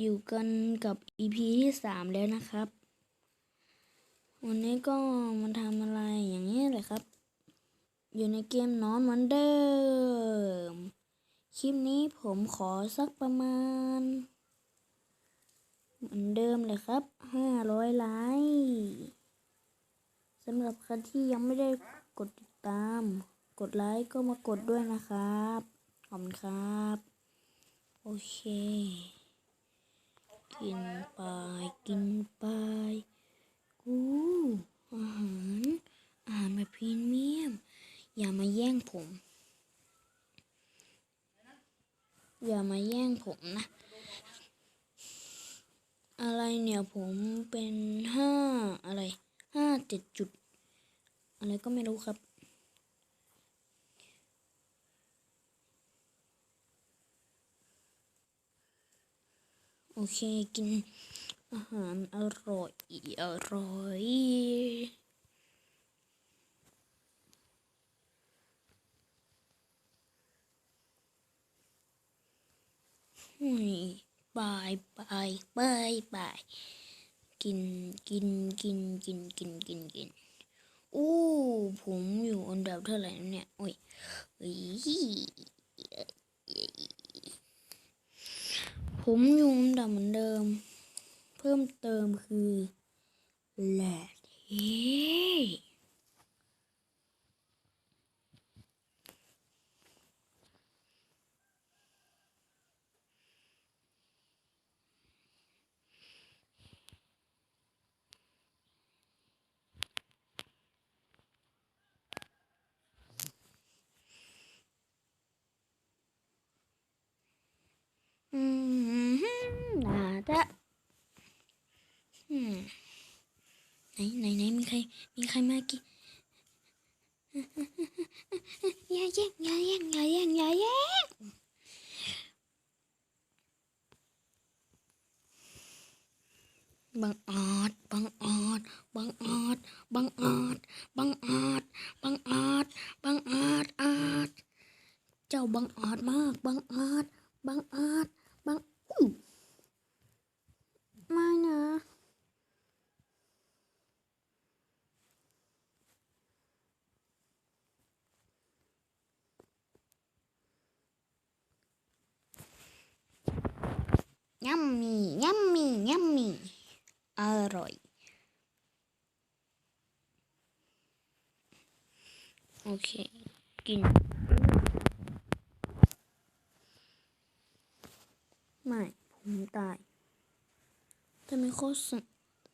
อยู่กันกับ EP ที่สามแล้วนะครับ วันนี้ก็มาทำอะไรอย่างนี้แหละครับ อยู่ในเกมนอนเหมือนเดิม คลิปนี้ผมขอสักประมาณ เหมือนเดิมเลยครับห้าร้อยไลค์สำหรับใครที่ยังไม่ได้กดติดตาม กดไลค์ก็มากดด้วยนะครับ ขอบคุณครับ โอเค กินไปกินไปกูอาหารอาหารแบบพรีเมียม อย่ามาแย่งผม อย่ามาแย่งผมนะ อะไรเนี่ยผมเป็นห้าอะไรห้าเจ็ดจุด อะไรก็ไม่รู้ครับ อเคกินอาหารอร่อยอร่อยหุยบายบายบายบายกินกินกินกินกินกินกินอู้ผมอยู่อันดับเท่าไหร่เนี่ยโอ้ยเอ้ย ผมอยู่อันดับเหมือนเดิม เพิ่มเติมคือแหลกเฮ้อืมน่าจะอืม ไหนไหนไหนมีใครมีใครมากี่อย่าแย่งอย่าแย่งอย่าแย่งอย่าแย่งบังอาจบังอาจบังอาจบังอาจบังอาจบังอาจบังอาจอาจเจ้าบังอาจมากบังอาจบังอาจบังอู้ไม่นะ ยัมมี่ยัมมี่ยัมมี่อร่อยโอเค กิน ไม่ ผมตายทำไมเขาส